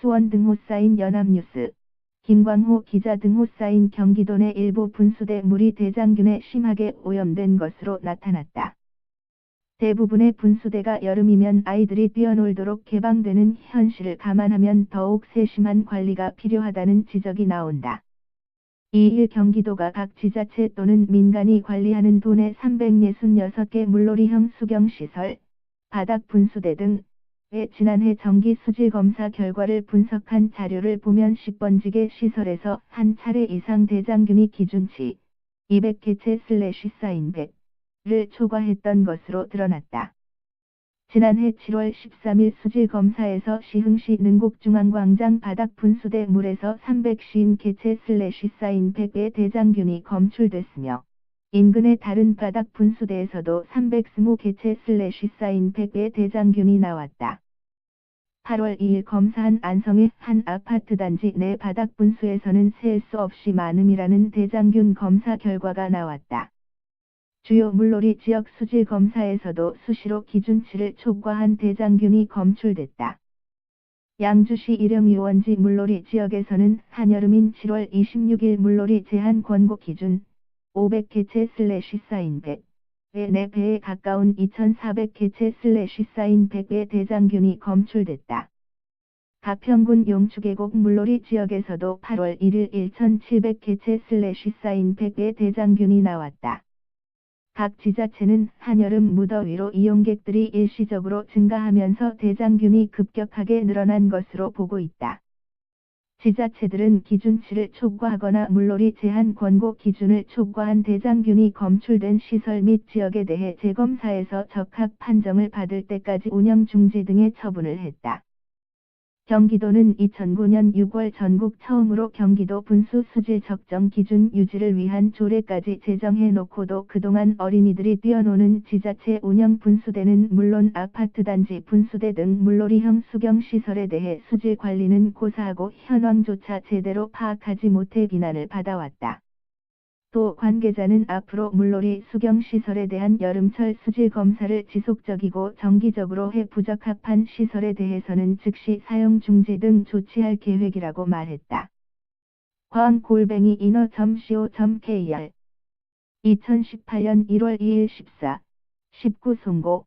수원 등호 쌓인 연합뉴스, 김광호 기자 등호 쌓인 경기도 내 일부 분수대 물이 대장균에 심하게 오염된 것으로 나타났다. 대부분의 분수대가 여름이면 아이들이 뛰어놀도록 개방되는 현실을 감안하면 더욱 세심한 관리가 필요하다는 지적이 나온다. 이일 경기도가 각 지자체 또는 민간이 관리하는 도내 366개 물놀이형 수경시설, 바닥 분수대 등의 지난해 정기 수질 검사 결과를 분석한 자료를 보면 10번지게 시설에서 한 차례 이상 대장균이 기준치 200개체 슬래시 사인 100를 초과했던 것으로 드러났다. 지난해 7월 13일 수질 검사에서 시흥시 능곡중앙광장 바닥 분수대 물에서 350개체 슬래시 사인 100의 대장균이 검출됐으며 인근의 다른 바닥 분수대에서도 320개체 슬래시 사인 100의 대장균이 나왔다. 8월 2일 검사한 안성의 한 아파트 단지 내 바닥 분수에서는 셀 수 없이 많음이라는 대장균 검사 결과가 나왔다. 주요 물놀이 지역 수질 검사에서도 수시로 기준치를 초과한 대장균이 검출됐다. 양주시 일영유원지 물놀이 지역에서는 한여름인 7월 26일 물놀이 제한 권고 기준 500개체 슬래시 사인 100 의 4배에 가까운 2400개체 슬래시 사인 100의 대장균이 검출됐다. 가평군 용추계곡 물놀이 지역에서도 8월 1일 1700개체 슬래시 사인 100의 대장균이 나왔다. 각 지자체는 한여름 무더위로 이용객들이 일시적으로 증가하면서 대장균이 급격하게 늘어난 것으로 보고 있다. 지자체들은 기준치를 초과하거나 물놀이 제한 권고 기준을 초과한 대장균이 검출된 시설 및 지역에 대해 재검사에서 적합 판정을 받을 때까지 운영 중지 등의 처분을 했다. 경기도는 2009년 6월 전국 처음으로 경기도 분수 수질 적정 기준 유지를 위한 조례까지 제정해 놓고도 그동안 어린이들이 뛰어노는 지자체 운영 분수대는 물론 아파트 단지 분수대 등 물놀이형 수경 시설에 대해 수질 관리는 고사하고 현황조차 제대로 파악하지 못해 비난을 받아왔다. 또 관계자는 앞으로 물놀이 수경시설에 대한 여름철 수질 검사를 지속적이고 정기적으로 해 부적합한 시설에 대해서는 즉시 사용 중지 등 조치할 계획이라고 말했다. 광골뱅이 인어.co.kr 2018년 1월 2일 14, 19 송고